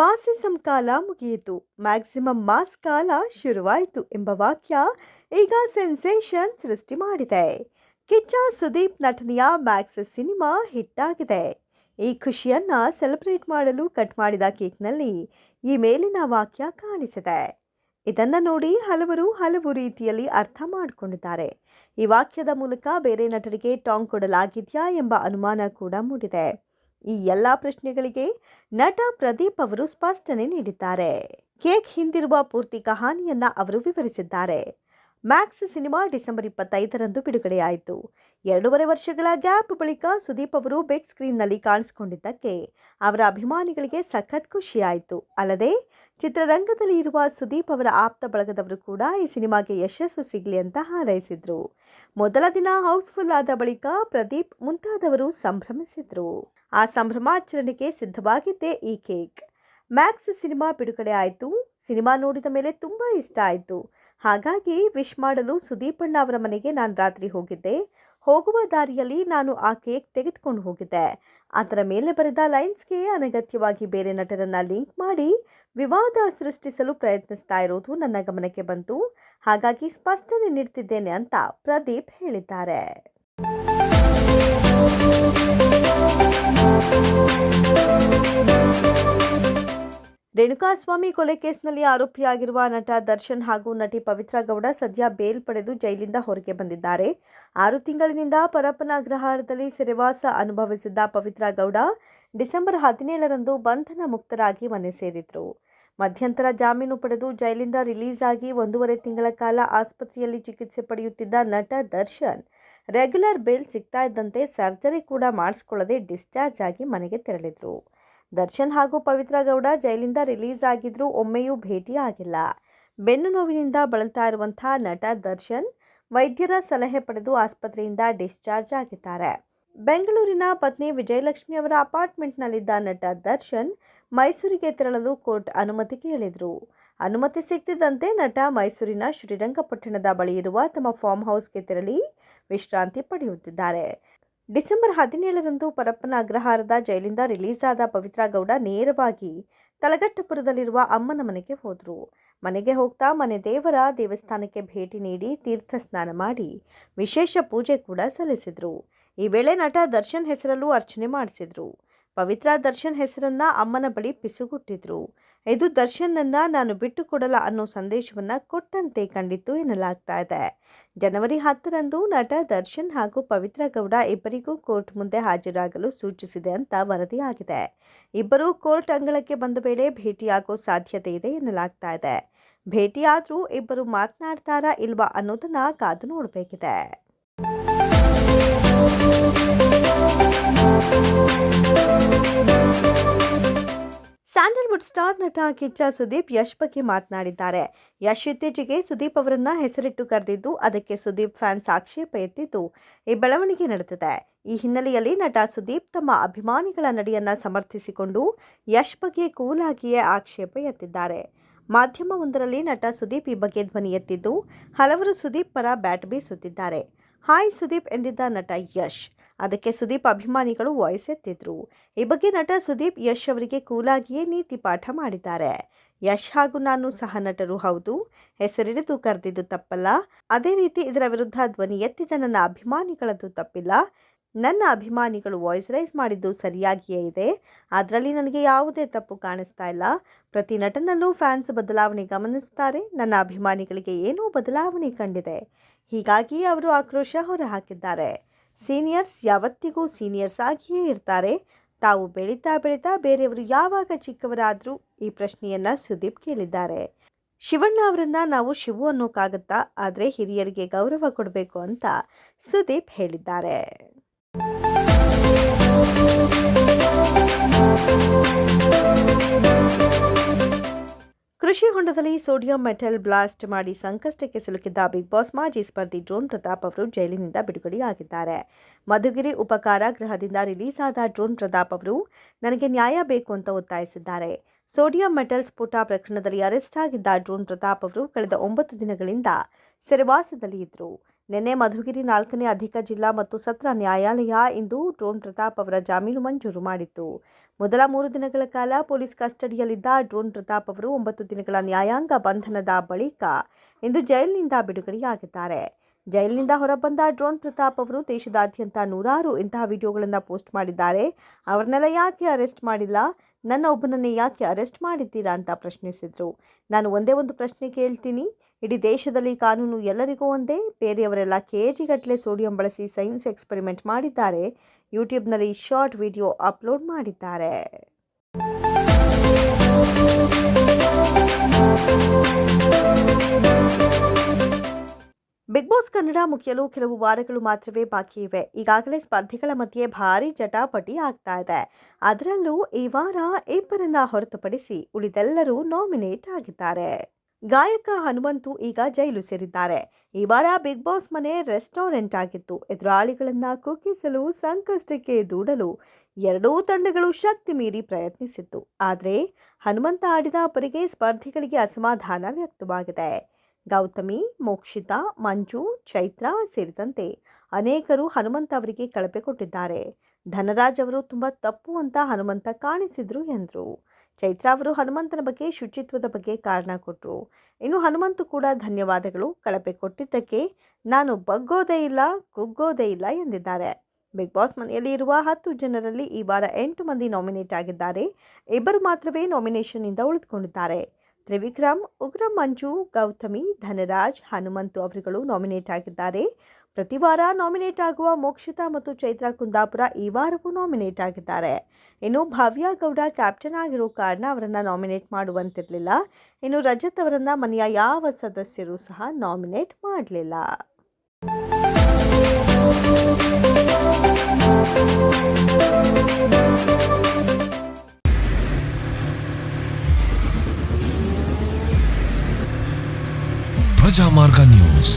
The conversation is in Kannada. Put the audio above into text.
ಬಾಸಿಸಂ ಕಾಲ ಮುಗಿಯಿತು. ಮ್ಯಾಕ್ಸಿಮಮ್ ಮಾಸ್ ಕಾಲ ಶುರುವಾಯಿತು ಎಂಬ ವಾಕ್ಯ ಈಗ ಸೆನ್ಸೇಷನ್ ಸೃಷ್ಟಿ ಮಾಡಿದೆ. ಕಿಚ್ಚ ಸುದೀಪ್ ನಟನೆಯ ಮ್ಯಾಕ್ಸ್ ಸಿನಿಮಾ ಹಿಟ್ ಆಗಿದೆ ಈ ಖುಷಿಯನ್ನು ಸೆಲೆಬ್ರೇಟ್ ಮಾಡಲು ಕಟ್ ಮಾಡಿದ ಕೇಕ್ನಲ್ಲಿ ಈ ಮೇಲಿನ ವಾಕ್ಯ ಕಾಣಿಸಿದೆ. ಇದನ್ನು ನೋಡಿ ಹಲವರು ಹಲವು ರೀತಿಯಲ್ಲಿ ಅರ್ಥ ಮಾಡಿಕೊಂಡಿದ್ದಾರೆ. ಈ ವಾಕ್ಯದ ಮೂಲಕ ಬೇರೆ ನಟರಿಗೆ ಟಾಂಗ್ ಕೊಡಲಾಗಿದೆಯಾ ಎಂಬ ಅನುಮಾನ ಕೂಡ ಮೂಡಿದೆ. ಈ ಎಲ್ಲ ಪ್ರಶ್ನೆಗಳಿಗೆ ನಟ ಪ್ರದೀಪ್ ಅವರು ಸ್ಪಷ್ಟನೆ ನೀಡಿದ್ದಾರೆ. ಕೇಕ್ ಹಿಂದಿರುವ ಪೂರ್ತಿ ಕಹಾನಿಯನ್ನ ಅವರು ವಿವರಿಸಿದ್ದಾರೆ. ಮ್ಯಾಕ್ಸ್ ಸಿನಿಮಾ ಡಿಸೆಂಬರ್ ಇಪ್ಪತ್ತೈದರಂದು ಬಿಡುಗಡೆಯಾಯಿತು. ಎರಡೂವರೆ ವರ್ಷಗಳ ಗ್ಯಾಪ್ ಬಳಿಕ ಸುದೀಪ್ ಅವರು ಬಿಗ್ ಸ್ಕ್ರೀನ್ನಲ್ಲಿ ಕಾಣಿಸಿಕೊಂಡಿದ್ದಕ್ಕೆ ಅವರ ಅಭಿಮಾನಿಗಳಿಗೆ ಸಖತ್ ಖುಷಿಯಾಯಿತು. ಅಲ್ಲದೆ, ಚಿತ್ರರಂಗದಲ್ಲಿ ಇರುವ ಸುದೀಪ್ ಅವರ ಆಪ್ತ ಬಳಗದವರು ಕೂಡ ಈ ಸಿನಿಮಾಗೆ ಯಶಸ್ಸು ಸಿಗಲಿ ಅಂತ ಹಾರೈಸಿದ್ರು. ಮೊದಲ ದಿನ ಹೌಸ್ಫುಲ್ ಆದ ಬಳಿಕ ಪ್ರದೀಪ್ ಮುಂತಾದವರು ಸಂಭ್ರಮಿಸಿದ್ರು. ಆ ಸಂಭ್ರಮಾಚರಣೆಗೆ ಸಿದ್ಧವಾಗಿದ್ದೆ ಈ ಕೇಕ್. ಮ್ಯಾಕ್ಸ್ ಸಿನಿಮಾ ಬಿಡುಗಡೆ ಆಯಿತು. ಸಿನಿಮಾ ನೋಡಿದ ಮೇಲೆ ತುಂಬ ಇಷ್ಟ ಆಯಿತು. ಹಾಗಾಗಿ ವಿಶ್ ಮಾಡಲು ಸುದೀಪಣ್ಣ ಅವರ ಮನೆಗೆ ನಾನು ರಾತ್ರಿ ಹೋಗಿದ್ದೆ. ಹೋಗುವ ದಾರಿಯಲ್ಲಿ ನಾನು ಆ ಕೇಕ್ ತೆಗೆದುಕೊಂಡು ಹೋಗಿದ್ದೆ. ಅದರ ಮೇಲೆ ಬರೆದ ಲೈನ್ಸ್ಗೆ ಅನಗತ್ಯವಾಗಿ ಬೇರೆ ನಟರನ್ನ ಲಿಂಕ್ ಮಾಡಿ ವಿವಾದ ಸೃಷ್ಟಿಸಲು ಪ್ರಯತ್ನಿಸ್ತಾ ಇರೋದು ನನ್ನ ಗಮನಕ್ಕೆ ಬಂತು. ಹಾಗಾಗಿ ಸ್ಪಷ್ಟನೆ ನೀಡ್ತಿದ್ದೇನೆ ಅಂತ ಪ್ರದೀಪ್ ಹೇಳಿದ್ದಾರೆ. ರೇಣುಕಾಸ್ವಾಮಿ ಕೊಲೆ ಕೇಸ್ನಲ್ಲಿ ಆರೋಪಿಯಾಗಿರುವ ನಟ ದರ್ಶನ್ ಹಾಗೂ ನಟಿ ಪವಿತ್ರ ಗೌಡ ಸದ್ಯ ಬೇಲ್ ಪಡೆದು ಜೈಲಿಂದ ಹೊರಗೆ ಬಂದಿದ್ದಾರೆ. ಆರು ತಿಂಗಳಿನಿಂದ ಪರಪ್ಪನ ಅಗ್ರಹಾರದಲ್ಲಿ ಸೆರೆವಾಸ ಅನುಭವಿಸಿದ್ದ ಪವಿತ್ರ ಗೌಡ ಡಿಸೆಂಬರ್ ಹದಿನೇಳರಂದು ಬಂಧನ ಮುಕ್ತರಾಗಿ ಮನೆ ಸೇರಿದ್ರು. ಮಧ್ಯಂತರ ಜಾಮೀನು ಪಡೆದು ಜೈಲಿಂದ ರಿಲೀಸ್ ಆಗಿ ಒಂದೂವರೆ ತಿಂಗಳ ಕಾಲ ಆಸ್ಪತ್ರೆಯಲ್ಲಿ ಚಿಕಿತ್ಸೆ ಪಡೆಯುತ್ತಿದ್ದ ನಟ ದರ್ಶನ್ ರೆಗ್ಯುಲರ್ ಬೇಲ್ ಸಿಗ್ತಾ ಇದ್ದಂತೆ ಸರ್ಜರಿ ಕೂಡ ಮಾಡಿಸ್ಕೊಳ್ಳದೆ ಡಿಸ್ಚಾರ್ಜ್ ಆಗಿ ಮನೆಗೆ ತೆರಳಿದ್ರು. ದರ್ಶನ್ ಹಾಗೂ ಪವಿತ್ರ ಗೌಡ ಜೈಲಿಂದ ರಿಲೀಸ್ ಆಗಿದ್ರೂ ಒಮ್ಮೆಯೂ ಭೇಟಿ ಆಗಿಲ್ಲ. ಬೆನ್ನು ನೋವಿನಿಂದ ಬಳಲ್ತಾ ಇರುವಂಥ ನಟ ದರ್ಶನ್ ವೈದ್ಯರ ಸಲಹೆ ಪಡೆದು ಆಸ್ಪತ್ರೆಯಿಂದ ಡಿಸ್ಚಾರ್ಜ್ ಆಗಿದ್ದಾರೆ. ಬೆಂಗಳೂರಿನ ಪತ್ನಿ ವಿಜಯಲಕ್ಷ್ಮಿ ಅವರ ಅಪಾರ್ಟ್ಮೆಂಟ್ನಲ್ಲಿದ್ದ ನಟ ದರ್ಶನ್ ಮೈಸೂರಿಗೆ ತೆರಳಲು ಕೋರ್ಟ್ ಅನುಮತಿ ಕೇಳಿದ್ರು. ಅನುಮತಿ ಸಿಗ್ತಿದ್ದಂತೆ ನಟ ಮೈಸೂರಿನ ಶ್ರೀರಂಗಪಟ್ಟಣದ ಬಳಿ ಇರುವ ತಮ್ಮ ಫಾರ್ಮ್ ಹೌಸ್ಗೆ ತೆರಳಿ ವಿಶ್ರಾಂತಿ ಪಡೆಯುತ್ತಿದ್ದಾರೆ. ಡಿಸೆಂಬರ್ ಹದಿನೇಳರಂದು ಪರಪ್ಪನ ಅಗ್ರಹಾರದ ಜೈಲಿಂದ ರಿಲೀಸ್ ಆದ ಪವಿತ್ರ ಗೌಡ ನೇರವಾಗಿ ತಲಗಟ್ಟಪುರದಲ್ಲಿರುವ ಅಮ್ಮನ ಮನೆಗೆ ಹೋದರು. ಮನೆಗೆ ಹೋಗ್ತಾ ಮನೆ ದೇವರ ದೇವಸ್ಥಾನಕ್ಕೆ ಭೇಟಿ ನೀಡಿ ತೀರ್ಥ ಸ್ನಾನ ಮಾಡಿ ವಿಶೇಷ ಪೂಜೆ ಕೂಡ ಸಲ್ಲಿಸಿದರು. ಈ ವೇಳೆ ನಟ ದರ್ಶನ್ ಹೆಸರಲ್ಲೂ ಅರ್ಚನೆ ಮಾಡಿಸಿದರು. ಪವಿತ್ರ ದರ್ಶನ್ ಹೆಸರನ್ನ ಅಮ್ಮನ ಬಳಿ ಪಿಸುಗುಟ್ಟಿದ್ರು. ಇದು ದರ್ಶನನ್ನು ನಾನು ಬಿಟ್ಟು ಕೊಡಲ್ಲ ಅನ್ನೋ ಸಂದೇಶವನ್ನ ಕೊಟ್ಟಂತೆ ಕಂಡಿತು ಎನ್ನಲಾಗ್ತಾ ಇದೆ. ಜನವರಿ ಹತ್ತರಂದು ನಟ ದರ್ಶನ್ ಹಾಗೂ ಪವಿತ್ರ ಗೌಡ ಇಬ್ಬರಿಗೂ ಕೋರ್ಟ್ ಮುಂದೆ ಹಾಜರಾಗಲು ಸೂಚಿಸಿದೆ ಅಂತ ವರದಿಯಾಗಿದೆ. ಇಬ್ಬರೂ ಕೋರ್ಟ್ ಅಂಗಳಕ್ಕೆ ಬಂದ ವೇಳೆ ಭೇಟಿಯಾಗೋ ಸಾಧ್ಯತೆ ಇದೆ ಎನ್ನಲಾಗ್ತಾ ಇದೆ. ಭೇಟಿಯಾದರೂ ಇಬ್ಬರು ಮಾತನಾಡ್ತಾರಾ ಇಲ್ವಾ ಅನ್ನೋದನ್ನ ಕಾದು ನೋಡಬೇಕಿದೆ. ಸ್ಟಾರ್ ನಟ ಕಿಚ್ಚ ಸುದೀಪ್ ಯಶ್ ಬಗ್ಗೆ ಮಾತನಾಡಿದ್ದಾರೆ. ಯಶ್ ಇತ್ತೀಚೆಗೆ ಸುದೀಪ್ ಅವರನ್ನ ಹೆಸರಿಟ್ಟು ಕರೆದಿದ್ದು, ಅದಕ್ಕೆ ಸುದೀಪ್ ಫ್ಯಾನ್ಸ್ ಆಕ್ಷೇಪ ಎತ್ತಿದ್ದು ಈ ಬೆಳವಣಿಗೆ ನಡೆದಿದೆ. ಈ ಹಿನ್ನೆಲೆಯಲ್ಲಿ ನಟ ಸುದೀಪ್ ತಮ್ಮ ಅಭಿಮಾನಿಗಳ ನಡೆಯನ್ನ ಸಮರ್ಥಿಸಿಕೊಂಡು ಯಶ್ ಬಗ್ಗೆ ಕೂಲಾಗಿಯೇ ಆಕ್ಷೇಪ ಎತ್ತಿದ್ದಾರೆ. ಮಾಧ್ಯಮವೊಂದರಲ್ಲಿ ನಟ ಸುದೀಪ್ ಈ ಬಗ್ಗೆ ಧ್ವನಿ ಎತ್ತಿದ್ದು, ಹಲವರು ಸುದೀಪ್ ಪರ ಬ್ಯಾಟ್ ಬೀಸುತ್ತಿದ್ದಾರೆ. ಹಾಯ್ ಸುದೀಪ್ ಎಂದಿದ್ದ ನಟ ಯಶ್ ಅದಕ್ಕೆ ಸುದೀಪ್ ಅಭಿಮಾನಿಗಳು ವಾಯ್ಸ್ ಎತ್ತಿದ್ರು. ಈ ಬಗ್ಗೆ ನಟ ಸುದೀಪ್ ಯಶ್ ಅವರಿಗೆ ಕೂಲಾಗಿಯೇ ನೀತಿ ಪಾಠ ಮಾಡಿದ್ದಾರೆ. ಯಶ್ ಹಾಗೂ ನಾನು ಸಹ ನಟರು, ಹೌದು. ಹೆಸರಿಡಿದು ಕರೆದಿದ್ದು ತಪ್ಪಲ್ಲ. ಅದೇ ರೀತಿ ಇದರ ವಿರುದ್ಧ ಧ್ವನಿ ಎತ್ತಿದ ನನ್ನ ಅಭಿಮಾನಿಗಳದ್ದು ತಪ್ಪಿಲ್ಲ. ನನ್ನ ಅಭಿಮಾನಿಗಳು ವಾಯ್ಸ್ ರೈಸ್ ಮಾಡಿದ್ದು ಸರಿಯಾಗಿಯೇ ಇದೆ. ಅದರಲ್ಲಿ ನನಗೆ ಯಾವುದೇ ತಪ್ಪು ಕಾಣಿಸ್ತಾ ಇಲ್ಲ. ಪ್ರತಿ ನಟನಲ್ಲೂ ಫ್ಯಾನ್ಸ್ ಬದಲಾವಣೆ ಗಮನಿಸ್ತಾರೆ. ನನ್ನ ಅಭಿಮಾನಿಗಳಿಗೆ ಏನೂ ಬದಲಾವಣೆ ಕಂಡಿದೆ. ಹೀಗಾಗಿ ಅವರು ಆಕ್ರೋಶ ಹೊರಹಾಕಿದ್ದಾರೆ. ಸೀನಿಯರ್ಸ್ ಯಾವತ್ತಿಗೂ ಸೀನಿಯರ್ಸ್ ಆಗಿಯೇ ಇರ್ತಾರೆ. ತಾವು ಬೆಳೀತಾ ಬೆಳೀತಾ ಬೇರೆಯವರು ಯಾವಾಗ ಚಿಕ್ಕವರಾದರೂ ಈ ಪ್ರಶ್ನೆಯನ್ನ ಸುದೀಪ್ ಕೇಳಿದ್ದಾರೆ. ಶಿವಣ್ಣ ಅವರನ್ನ ನಾವು ಶಿವು ಅನ್ನೋಕ್ಕಾಗುತ್ತಾ ಆದರೆ ಹಿರಿಯರಿಗೆ ಗೌರವ ಕೊಡಬೇಕು ಅಂತ ಸುದೀಪ್ ಹೇಳಿದ್ದಾರೆ. ಕೃಷಿ ಹೊಂಡದಲ್ಲಿ ಸೋಡಿಯಂ ಮೆಟಲ್ ಬ್ಲಾಸ್ಟ್ ಮಾಡಿ ಸಂಕಷ್ಟಕ್ಕೆ ಸಿಲುಕಿದ್ದ ಬಿಗ್ ಬಾಸ್ ಮಾಜಿ ಸ್ಪರ್ಧಿ ಡ್ರೋನ್ ಪ್ರತಾಪ್ ಅವರು ಜೈಲಿನಿಂದ ಬಿಡುಗಡೆಯಾಗಿದ್ದಾರೆ. ಮಧುಗಿರಿ ಉಪಕಾರಾಗೃಹದಿಂದ ರಿಲೀಸ್ ಆದ ಡ್ರೋನ್ ಪ್ರತಾಪ್ ಅವರು, ನನಗೆ ನ್ಯಾಯ ಬೇಕು ಅಂತ ಒತ್ತಾಯಿಸಿದ್ದಾರೆ. ಸೋಡಿಯಂ ಮೆಟಲ್ ಸ್ಫೋಟ ಪ್ರಕರಣದಲ್ಲಿ ಅರೆಸ್ಟ್ ಆಗಿದ್ದ ಡ್ರೋನ್ ಪ್ರತಾಪ್ ಅವರು ಕಳೆದ ಒಂಬತ್ತು ದಿನಗಳಿಂದ ಸೆರೆವಾಸದಲ್ಲಿ ಇದ್ದರು ನಿನ್ನೆ ಮಧುಗಿರಿ ನಾಲ್ಕನೇ ಅಧಿಕ ಜಿಲ್ಲಾ ಮತ್ತು ಸತ್ರ ನ್ಯಾಯಾಲಯ ಇಂದು ಡ್ರೋನ್ ಪ್ರತಾಪ್ ಅವರ ಜಾಮೀನು ಮಂಜೂರು ಮಾಡಿತ್ತು. ಮೊದಲ ಮೂರು ದಿನಗಳ ಕಾಲ ಪೊಲೀಸ್ ಕಸ್ಟಡಿಯಲ್ಲಿದ್ದ ಡ್ರೋನ್ ಪ್ರತಾಪ್ ಅವರು ಒಂಬತ್ತು ದಿನಗಳ ನ್ಯಾಯಾಂಗ ಬಂಧನದ ಬಳಿಕ ಇಂದು ಜೈಲಿನಿಂದ ಬಿಡುಗಡೆಯಾಗಿದ್ದಾರೆ. ಜೈಲಿನಿಂದ ಹೊರಬಂದ ಡ್ರೋನ್ ಪ್ರತಾಪ್ ಅವರು ದೇಶದಾದ್ಯಂತ ನೂರಾರು ಇಂತಹ ವಿಡಿಯೋಗಳನ್ನು ಪೋಸ್ಟ್ ಮಾಡಿದ್ದಾರೆ. ಅವ್ರನ್ನೆಲ್ಲ ಯಾಕೆ ಅರೆಸ್ಟ್ ಮಾಡಿಲ್ಲ? ನನ್ನ ಒಬ್ಬನನ್ನೇ ಯಾಕೆ ಅರೆಸ್ಟ್ ಮಾಡಿದ್ದೀರಾ ಅಂತ ಪ್ರಶ್ನಿಸಿದರು. ನಾನು ಒಂದೇ ಒಂದು ಪ್ರಶ್ನೆ ಕೇಳ್ತೀನಿ. ಇಡೀ ದೇಶದಲ್ಲಿ ಕಾನೂನು ಎಲ್ಲರಿಗೂ ಒಂದೇ. ಬೇರೆಯವರೆಲ್ಲ ಕೆ ಜಿಗಟ್ಟಲೆ ಸೋಡಿಯಂ ಬಳಸಿ ಸೈನ್ಸ್ ಎಕ್ಸ್ಪೆರಿಮೆಂಟ್ ಮಾಡಿದ್ದಾರೆ. ಯೂಟ್ಯೂಬ್ನಲ್ಲಿ ಶಾರ್ಟ್ ವಿಡಿಯೋ ಅಪ್ಲೋಡ್ ಮಾಡಿದ್ದಾರೆ. ಬಿಗ್ ಬಾಸ್ ಕನ್ನಡ ಮುಖ್ಯಲು ಕೆಲವು ವಾರಗಳು ಮಾತ್ರವೇ ಬಾಕಿ ಇವೆ. ಈಗಾಗಲೇ ಸ್ಪರ್ಧಿಗಳ ಮಧ್ಯೆ ಭಾರಿ ಜಟಾಪಟಿ ಆಗ್ತಾ ಇದೆ. ಅದರಲ್ಲೂ ಈ ವಾರ ಇಬ್ಬರನ್ನ ಹೊರತುಪಡಿಸಿ ಉಳಿದೆಲ್ಲರೂ ನಾಮಿನೇಟ್ ಆಗಿದ್ದಾರೆ. ಗಾಯಕ ಹನುಮಂತು ಈಗ ಜೈಲು ಸೇರಿದ್ದಾರೆ. ಈ ವಾರ ಬಿಗ್ ಬಾಸ್ ಮನೆ ರೆಸ್ಟೋರೆಂಟ್ ಆಗಿತ್ತು. ಎದುರಾಳಿಗಳನ್ನು ಕುಗ್ಗಿಸಲು ಸಂಕಷ್ಟಕ್ಕೆ ದೂಡಲು ಎರಡೂ ತಂಡಗಳು ಶಕ್ತಿ ಮೀರಿ ಪ್ರಯತ್ನಿಸಿತ್ತು. ಆದರೆ ಹನುಮಂತ ಆಡಿದ ಪರಿಗೆ ಸ್ಪರ್ಧಿಗಳಿಗೆ ಅಸಮಾಧಾನ ವ್ಯಕ್ತವಾಗಿದೆ. ಗೌತಮಿ, ಮೋಕ್ಷಿತಾ, ಮಂಜು, ಚೈತ್ರ ಸೇರಿದಂತೆ ಅನೇಕರು ಹನುಮಂತ ಅವರಿಗೆ ಕಳಪೆ ಕೊಟ್ಟಿದ್ದಾರೆ. ಧನರಾಜ್ ಅವರು ತುಂಬ ತಪ್ಪು ಅಂತ ಹನುಮಂತ ಕಾಣಿಸಿದ್ರು ಎಂದರು. ಚೈತ್ರ ಅವರು ಹನುಮಂತನ ಬಗ್ಗೆ ಶುಚಿತ್ವದ ಬಗ್ಗೆ ಕಾರಣ ಕೊಟ್ಟರು ಇನ್ನು ಹನುಮಂತು ಕೂಡ ಧನ್ಯವಾದಗಳು ಕಳಪೆ ಕೊಟ್ಟಿದ್ದಕ್ಕೆ. ನಾನು ಬಗ್ಗೋದೇ ಇಲ್ಲ, ಕುಗ್ಗೋದೇ ಇಲ್ಲ ಎಂದಿದ್ದಾರೆ. ಬಿಗ್ ಬಾಸ್ ಮನೆಯಲ್ಲಿ ಇರುವ ಹತ್ತು ಜನರಲ್ಲಿ ಈ ವಾರ ಎಂಟು ಮಂದಿ ನಾಮಿನೇಟ್ ಆಗಿದ್ದಾರೆ. ಇಬ್ಬರು ಮಾತ್ರವೇ ನಾಮಿನೇಷನ್ನಿಂದ ಉಳಿದುಕೊಂಡಿದ್ದಾರೆ. ತ್ರಿವಿಕ್ರಮ್, ಉಗ್ರ, ಮಂಜು, ಗೌತಮಿ, ಧನರಾಜ್, ಹನುಮಂತು ಅವರುಗಳು ನಾಮಿನೇಟ್ ಆಗಿದ್ದಾರೆ. ಪ್ರತಿ ವಾರ ನಾಮಿನೇಟ್ ಆಗುವ ಮೋಕ್ಷಿತಾ ಮತ್ತು ಚೈತ್ರ ಕುಂದಾಪುರ ಈ ವಾರವೂ ನಾಮಿನೇಟ್ ಆಗಿದ್ದಾರೆ. ಇನ್ನು ಭವ್ಯ ಗೌಡ ಕ್ಯಾಪ್ಟನ್ ಆಗಿರೋ ಕಾರಣ ಅವರನ್ನು ನಾಮಿನೇಟ್ ಮಾಡುವಂತಿರಲಿಲ್ಲ. ಇನ್ನು ರಜತ್ ಅವರನ್ನು ಮನೆಯ ಯಾವ ಸದಸ್ಯರು ಸಹ ನಾಮಿನೇಟ್ ಮಾಡಲಿಲ್ಲ. ಪ್ರಜಾಮಾರ್ಗ ನ್ಯೂಸ್.